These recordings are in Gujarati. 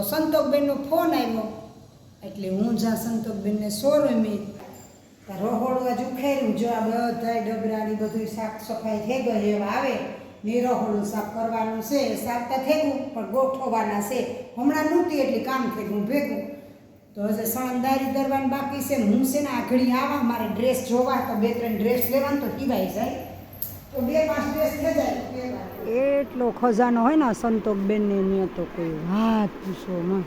તો સંતોકબેનનો ફોન આવ્યો એટલે હું જ્યાં સંતોકબેનને સોરમી રહોડું જ ઉખેર્યું. જો આ બધા ડબરાની બધું સાફ સફાઈ થઈ ગઈ એવા આવે. ને રહોડું સાફ કરવાનું છે સાફતા થેગું પણ ગોઠવવાના છે. હમણાં નહોતી એટલે કામ થેગું ભેગું. તો હજે સણંદારી કરવાની બાકી છે, હું છે ને આઘડી આવા, મારે ડ્રેસ જોવા, તો બે ત્રણ ડ્રેસ લેવાનું તો ટીવાઈ જાય. એટલો ખજાનો હોય ને સંતોકબેનને ને તો કોઈ વાત પૂછો માં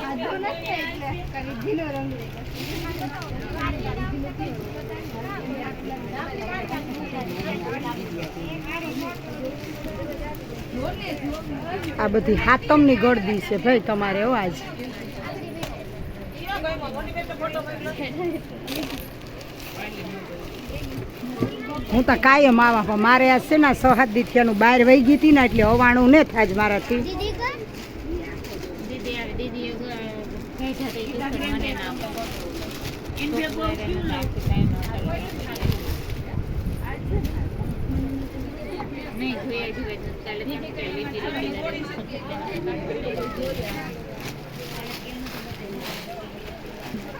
આદુ નથી એટલે કરી ઢીલો રંગ આ બધી હાતમની ગળદી છે ભાઈ તમારે એવો આજ હું તો કાયમ આવા, પણ મારે આ છે ને સહાદ દીઠિયાનું બહાર વહી ગઈ હતી ને, એટલે અવાણું ને થાય જ મારાથી દીદી કર દીદી આવે દીદી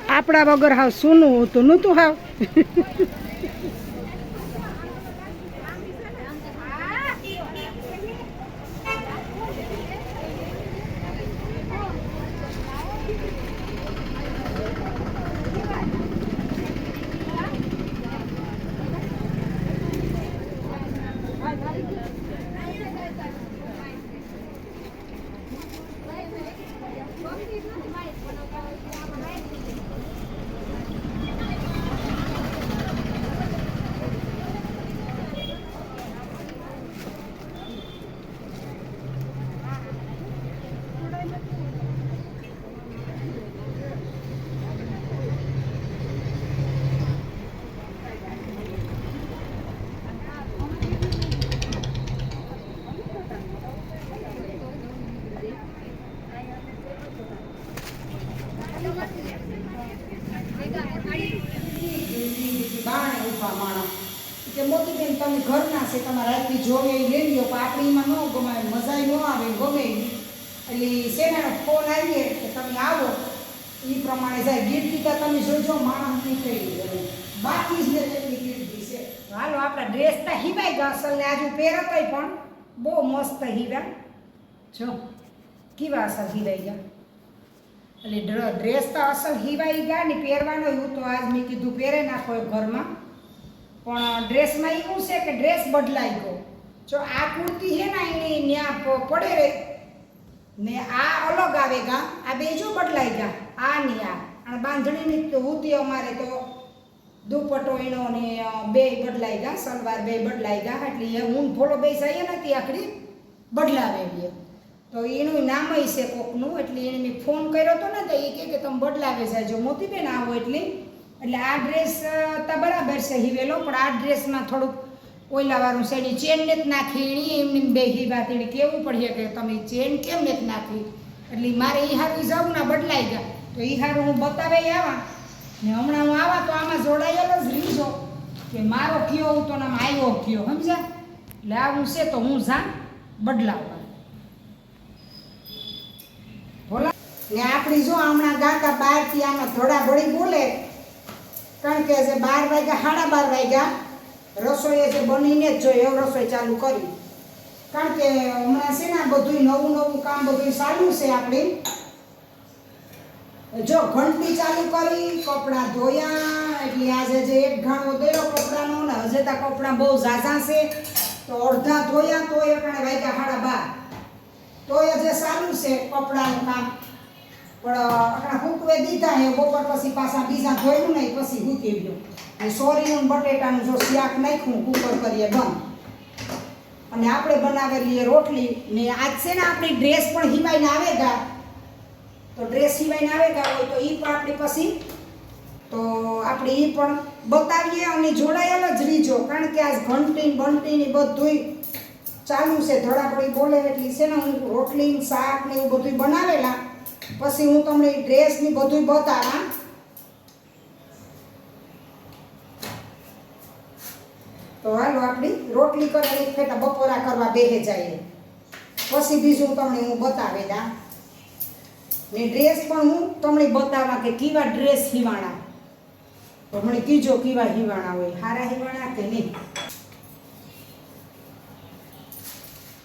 આપણા વગર હાવ સૂનું હતું. નતું હાવ. બાણે ઊભા માણસ. કે મોતીબેન, તમે ઘરના છે, તમારે રાતની જોવે લઈ લ્યો, પણ ન ગમાય મજા ન આવે ગમે. એટલે સેનાનો ફોન આવીએ કે તમે આવો. એ પ્રમાણે જાય. ગીરતી તો તમે જોજો, માણસ નીકળી જાય બાકી જ ને એટલી ગીરતી છે. હાલો, આપણા ડ્રેસ તો હિવાઈ ગયા. અસલ ને આજુ પહેરતોય પણ. બહુ મસ્ત હિવા જો, કેવા અસલ હિવાઈ ગયા. એટલે ડ્રેસ તો અસલ હિવાઈ ગયા ને પહેરવાનો એવું તો આજ મેં કીધું પહેરે નાખો ઘરમાં. પણ ડ્રેસમાં એવું છે કે ડ્રેસ બદલાઈ ગયો. જો આ કુર્તી છે ને એની ત્યાં પડે રહે. ને આ અલગ આવે ગા, આ બે જો બદલાઈ ગયા. આ ને આ. અને બાંધણીની તો હુતી અમારે તો દુપટ્ટો એનો ને બે બદલાઈ ગયા, સલવાર બે બદલાઈ ગયા. એટલે એ ઊન ફોલો બે જઈએ ને તે આખડી બદલાવેલી તો એનું નામ છે કોકનું, એટલે એને મેં ફોન કર્યો હતો ને તો એ કહે કે તમે બદલાવે જાજો મોતીબેન આવો એટલે. એટલે આ ડ્રેસ તો બરાબર છે હિવેલો, પણ આ ડ્રેસમાં થોડુંક ઓઈલાવાળું છે. એની ચેન ને જ નાખી, એની એમની બે હિવાત એને કેવું પડીએ કે તમે ચેન કેમ ને જ નાખી? એટલે મારે એ હારું જવું ના બદલાઈ ગયા. તો એ હારું હું બતાવે આવા. ને હમણાં હું આવા તો આમાં જોડાયેલો જ રીજો કે મારો કયો તો નામ આવ્યો કયો, સમજ્યા? એટલે આવું છે તો હું જા બદલાવવા બોલા ને આપણી જો હમણાં ગાતા બારથી આમાં થોડા ભળી બોલે, કારણ કે જે બાર વાગ્યા, સાડા બાર વાગ્યા, રસોઈએ જે બનીને જ જોઈએ, એવું રસોઈ ચાલુ કરી. કારણ કે હમણાં છે ને બધું નવું નવું કામ બધું ચાલુ છે આપણે. જો ઘંટી ચાલુ કરી, કપડાં ધોયા, એટલે આજે જે એક ઘાણો દોયો કપડાનો ને હજે તા કપડાં બહુ ઝાઝા છે, તો અડધા ધોયા તોય અટાણે વાગ્યા સાડા બાર. તોય જે ચાલુ છે કપડાનું કામ. પણ અટાણે હુકવે દીધા હે બપોર પછી પાછા બીજા ધોયું નહીં પછી હુકી ગયો. અને સોરીનું બટેટાનું જો શાક નાખ્યું, કુકર કરીએ બંધ. અને આપણે બનાવેલી એ રોટલી, ને આજ છે ને આપણી ડ્રેસ પણ હિમાઈને આવે ગા તો ડ્રેસ હિમાઈને આવે ગા હોય તો એ પણ આપણી પછી, તો આપણે એ પણ બતાવીએ અને જોડાયેલ જ રીજો. કારણ કે આ ઘંટી બંટી ને બધુંય ચાલુ છે. ધડાપડી બોલે એટલે છે ને હું રોટલી શાક ને એવું બધું બનાવેલા. પછી હું તમને ડ્રેસની બધું બતાવા તો હાલો આપણી રોટલી કરે એક ફેટા બપોરા કરવા બેહે જાય પછી બીજું તમને હું બતાવે દા. ને ડ્રેસ પણ હું તમને બતાવવા કે કેવા ડ્રેસ હિવાણા. તો મને કીજો કેવા હિવાણા હોય, હારા હિવાણા કે નહીં?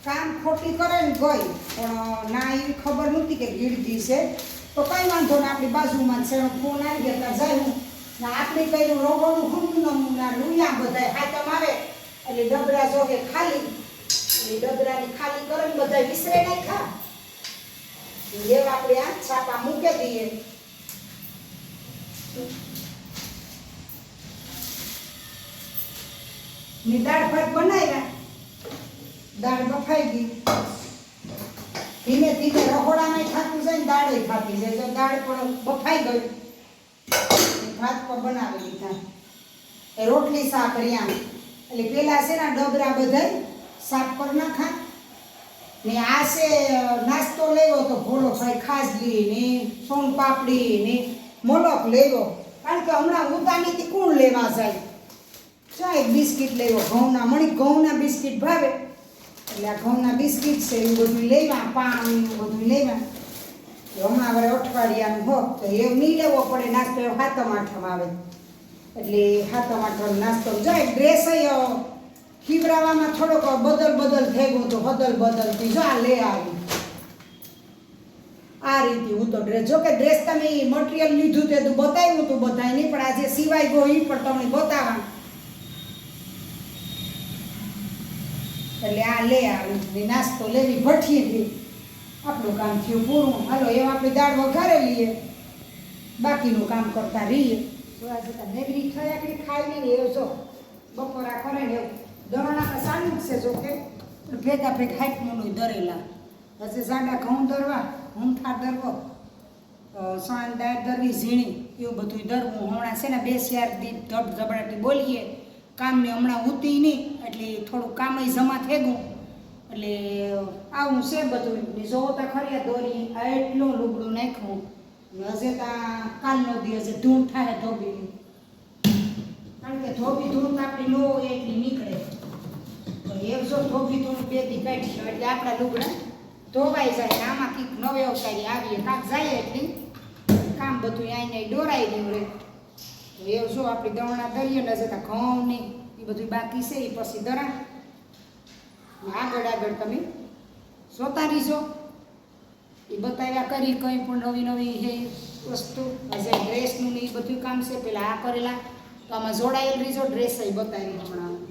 કામ ખોટી કરે ને ગઈ પણ ના એવી ખબર નહોતી કે ગીરજી છે. તો કંઈ વાંધો ને, આપણી બાજુમાં છે. ફોન આવી ગયા, ત્યાં જાય હું. ને આપણે કઈ રોગોનું ખુલ્લું નમૂના લુયા બધા હાથમ આવે એટલે ડબરા જોગે ખાલી. એટલે ડબરાની ખાલી કરે ને બધા વિસરે ખા જેવા આપણે આ છાપા મૂકી દઈએ. ની દાળ ભાત બનાવ્યા. દાળ બફાઈ ગઈ. ધીમે ધીમે રહોડામાં ખાતું જાય ને દાળે ખાતી જાય. તો દાળ પણ બફાઈ ગઈ. ભાત પણ બનાવી લીધા એ રોટલી શાક રહ્યા. એટલે પેલા છે ને ડબરા બધાય સાફ ના નાખા. ને આ છે નાસ્તો લેવો તો ભોળો ભાઈ ખાસલી ને સોન પાપડી ને મોલક લેવો. કારણ કે હમણાં ઉતાનીથી કોણ લેવા જાય? ચા એક બિસ્કિટ લેવો. ઘઉંના મણી ઘઉંના બિસ્કિટ ભાવે. એટલે આ ઘઉંના બિસ્કિટ છે, એવું બધું લેવા પાન એવું બધું લેવા. હમણાં વરે અઠવાડિયાનું હો, તો એવું નહીં લેવો પડે, નાસ્તો એવો હાથમ આઠમ આવે. એટલે હાથમ આઠમ નાસ્તો જાય ડ્રેસ ખીવડાવવામાં થોડોક બદલ બદલ થઈ ગયો તો બદલ બદલ થઈ જો આ લે આવી. આ રીતે હું તો ડ્રેસ જો કે ડ્રેસ તમે એ મટીરિયલ લીધું તે તું બતાવ્યું તું બધાય નહીં પણ આજે સિવાય ગયો એ પણ તમને બતાવવાનું. એટલે આ લે આવી નાસ્તો લેવી ભઠ્ઠીથી આપણું કામ થયું પૂરું. હાલો, એમ આપણે દાળ વઘારે લઈએ. બાકીનું કામ કરતા રહીએ. જોવા જતા નેગરી થયા કે ખાઈ લઈને એવું જો બપોરા કરે ને એવું. દરણા સારું છે જો કે. ભેગા ભેગા હાઈટનું દરેલા. પછી સાડા ઘઉં દરવા, હૂંઠા દરવો સાણ દાળ દરવી, ઝીણી, એવું બધું દરવું. હમણાં છે ને બે, ચાર દીપ ધબ ધબડાટી બોલીએ. કામને હમણાં ઉતી નહીં, એટલે થોડું કામ જમા થઈ ગયું. એટલે આવું છે બધું. ને જોવો તો ખરી દોરી એટલું લુગડું નાખ્યું. હજે તા કાલનો દિવસ ધૂળ થાય ધોબીની કારણ કે ધોબી ધૂળ આપણી નો એટલી નીકળે. તો એક જો ધોબી ધૂળ બે દી કાઢી એટલે આપણા લુગડા ધોવાઈ જાય આમાં કંઈક નવે અવતારી આવીએ. કાંક જાય એટલી. કામ બધું આઈને ડોરાઈ ગયું રે. તો એવું શું આપણી દવણા દરીએ ને જતા ઘઉં ને એ બધું બાકી છે એ પછી દરા. આગળ આગળ તમે જોતા રહીજો. એ બતાવ્યા કરી કંઈ પણ નવી નવી હે વસ્તુ. આજે ડ્રેસનું ને એ બધું કામ છે, પેલા આ કરેલા. તો આમાં જોડાયેલ રહીજો ડ્રેસ એ બતાવી હમણાં.